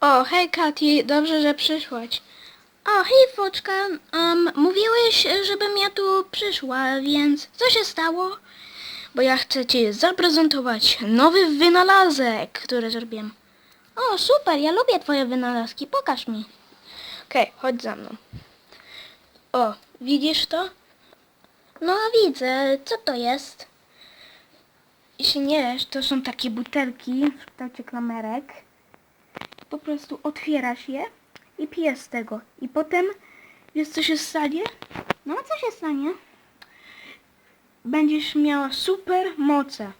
O, hej Kati, dobrze, że przyszłaś. O, hej Foczka, um, mówiłeś, żebym ja tu przyszła, więc co się stało? Bo ja chcę ci zaprezentować nowy wynalazek, który zrobiłem. O, super, ja lubię twoje wynalazki, pokaż mi. Okej, chodź za mną. O, widzisz to? No widzę, co to jest? Jeśli nie to są takie butelki w kształcie klamerek. Po prostu otwierasz je i pijesz z tego. I potem, wiesz co się stanie? No co się stanie? Będziesz miała super moce.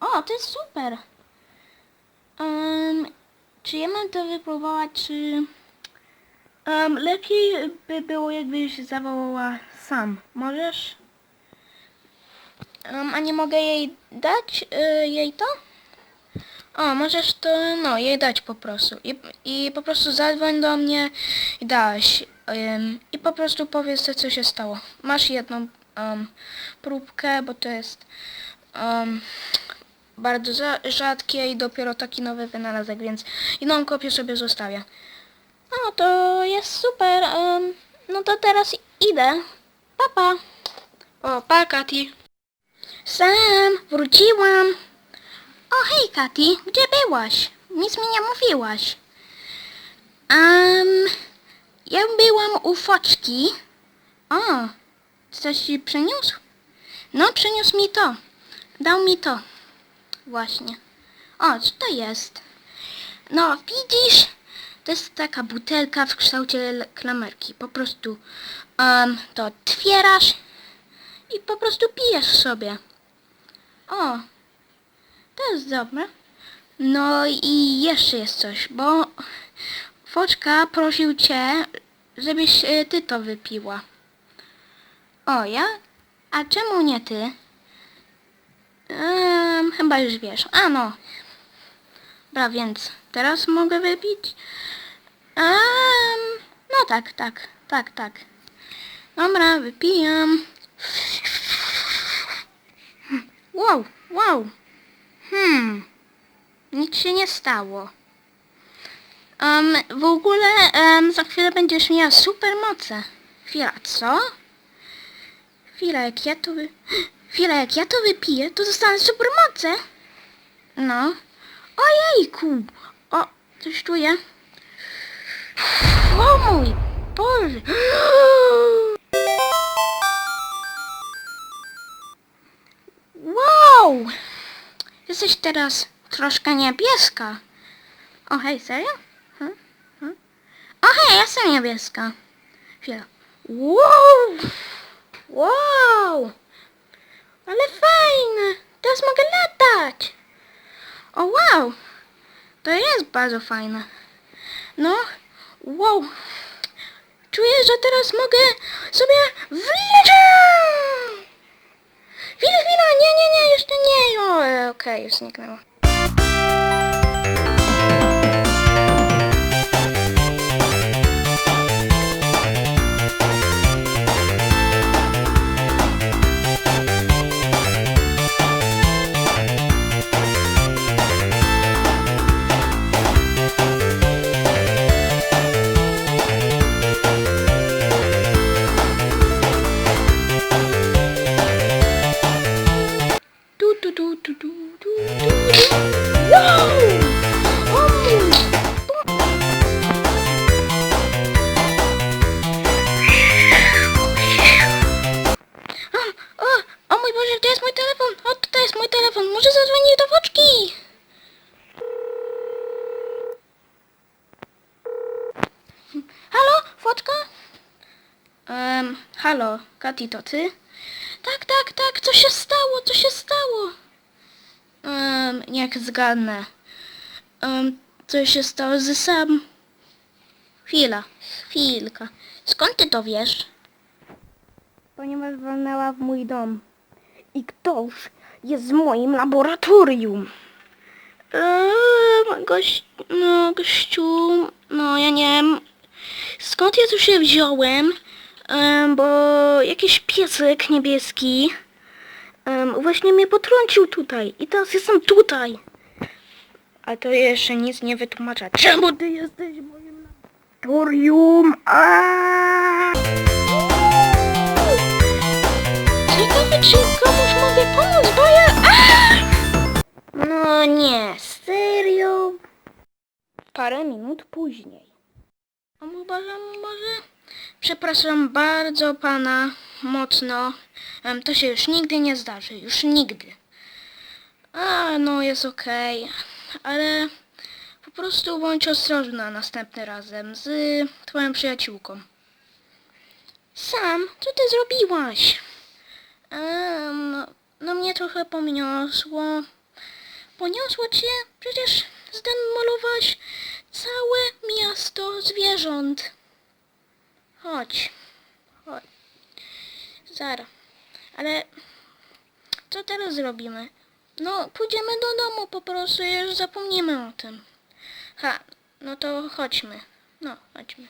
O, to jest super. Um, czy ja mam to wypróbować, czy... Um, lepiej by było, jakbyś zawołała sam. Możesz? Um, a nie mogę jej dać? Y, jej to? O, możesz to, no, jej dać po prostu. I, i po prostu zadzwoń do mnie i daś. Ym, I po prostu powiedz, co się stało. Masz jedną um, próbkę, bo to jest um, bardzo za, rzadkie i dopiero taki nowy wynalazek, więc inną kopię sobie zostawię. No, to jest super. Um, no to teraz idę. Papa. O, pa, Kati. Sam, wróciłam. O, hej, Kati, gdzie byłaś? Nic mi nie mówiłaś. Um, ja byłam u Foczki. O, coś ci przyniósł? No, przyniósł mi to. Dał mi to. Właśnie. O, co to jest? No, widzisz? To jest taka butelka w kształcie klamerki. Po prostu um, to otwierasz i po prostu pijesz sobie. O, to jest dobre. No i jeszcze jest coś, bo Foczka prosił cię, żebyś e, ty to wypiła. O, ja? A czemu nie ty? Chyba już wiesz. A no. Dobra, więc teraz mogę wypić? No tak, tak, tak, tak. Dobra, wypijam. Wow, wow. Hmm. Nic się nie stało. Um, w ogóle um, za chwilę będziesz miała super moce. Chwila, co? Chwila, jak ja to wy... Chwila, jak ja to wypiję, to dostanę super moce. No. Ojejku. O, coś czuję. O mój Boże. Jesteś teraz troszkę niebieska. O hej, serio? Hm? Hm? O hej, jestem niebieska. Chwila. Wow! Wow! Ale fajne! Teraz mogę latać! O wow! To jest bardzo fajne. No, wow! Czuję, że teraz mogę sobie wlecieć! Chwila, chwila, nie, nie, nie, jeszcze nie. Okej, już zniknęło. Halo, Kati, to ty? Tak, tak, tak, co się stało, co się stało? Um, niech zgadnę. Um, co się stało ze sam? Chwila, chwilka. Skąd ty to wiesz? Ponieważ walnęła w mój dom. I ktoś jest w moim laboratorium. Eee, gość, no, gościu, no ja nie wiem, skąd ja tu się wziąłem, em, bo jakiś piesek niebieski właśnie mnie potrącił tutaj i teraz jestem tutaj. A to jeszcze nic nie wytłumacza. Czemu ty jesteś moim laboratorium? Aaaa! Ciekawe, czy komuś mogę pomóc, bo ja... Aaaa! No nie, serio? Parę minut później. A może, może? Przepraszam bardzo pana mocno. To się już nigdy nie zdarzy. Już nigdy. A, no jest okej. Ale po prostu bądź ostrożna następnym razem z twoją przyjaciółką. Sam, co ty zrobiłaś? No, no mnie trochę poniosło. Poniosło cię? Przecież zdemolowałaś całe miasto zwierząt. Chodź. Chodź. Zara. Ale co teraz zrobimy? No, pójdziemy do domu po prostu i już zapomnimy o tym. Ha, no to chodźmy. No, chodźmy.